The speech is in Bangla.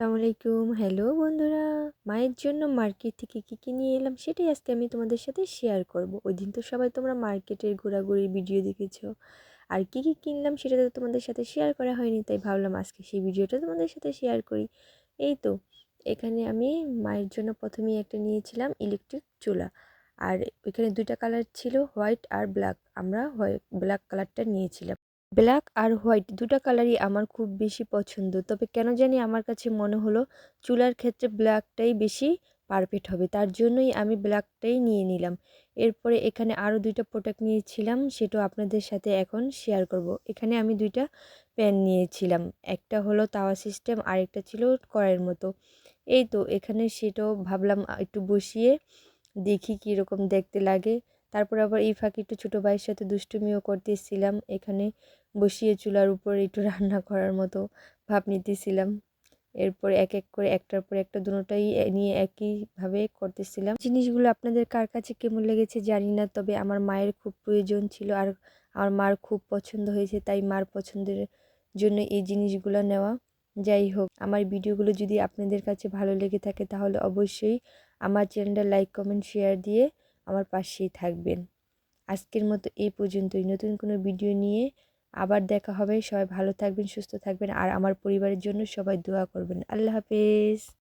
আসসালামু আলাইকুম। হ্যালো বন্ধুরা। মায়ের জন্য মার্কেট থেকে কী কী নিয়ে এলাম সেটাই আজকে আমি তোমাদের সাথে শেয়ার করব। ওই দিন তো সবাই তোমরা মার্কেটের ঘোরাঘুরির ভিডিও দেখেছ। আর কী কী কিনলাম সেটা তো তোমাদের সাথে শেয়ার করা হয়নি, তাই ভাবলাম আজকে সেই ভিডিওটা তোমাদের সাথে শেয়ার করি। এই তো, এখানে আমি মায়ের জন্য প্রথমেই একটা নিয়েছিলাম ইলেকট্রিক চুলা। আর ওইখানে দুইটা কালার ছিল হোয়াইট আর ব্ল্যাক আমরা হোয়াইট ব্ল্যাক কালারটা নিয়েছিলাম। ব্ল্যাক আর হোয়াইট দুটো কালারই আমার খুব বেশি পছন্দ। তবে কেন জানি আমার কাছে মনে হলো চুলার ক্ষেত্রে ব্ল্যাকটাই বেশি পারফেক্ট হবে, তার জন্যই আমি ব্ল্যাকটাই নিয়ে নিলাম। এরপরে এখানে আরও দুইটা প্রোডাক্ট নিয়েছিলাম, সেটাও আপনাদের সাথে এখন শেয়ার করব। এখানে আমি দুইটা প্যান নিয়েছিলাম, একটা হলো তাওয়া সিস্টেম আর একটা ছিল কড়াইয়ের মতো। এই তো এখানে সেটাও ভাবলাম একটু বসিয়ে দেখি কীরকম দেখতে লাগে। তারপর আবার এই ফাঁকে একটু ছোটো ভাইয়ের সাথে দুষ্টুমিও করতেছিলাম। এখানে বসিয়ে চুলার উপর একটু রান্না করার মতো ভাব নিতেছিলাম। এরপর এক এক করে একটার পর একটা দুটোটাই নিয়ে একইভাবে করতেছিলাম। জিনিসগুলো আপনাদের কার কাছে কেমন লেগেছে জানি না, তবে আমার মায়ের খুব প্রয়োজন ছিল আর আমার মার খুব পছন্দ হয়েছে, তাই মার পছন্দের জন্য এই জিনিসগুলো নেওয়া। যাই হোক, আমার ভিডিওগুলো যদি আপনাদের কাছে ভালো লেগে থাকে তাহলে অবশ্যই আমার চ্যানেলটা লাইক, কমেন্ট, শেয়ার দিয়ে আমার পাশেই থাকবেন। আজকের মতো এই পর্যন্তই। নতুন কোনো ভিডিও নিয়ে আবার দেখা হবে। সবাই ভালো থাকবেন, সুস্থ থাকবেন। আর আমার পরিবারের জন্য সবাই দোয়া করবেন। আল্লাহ হাফেজ।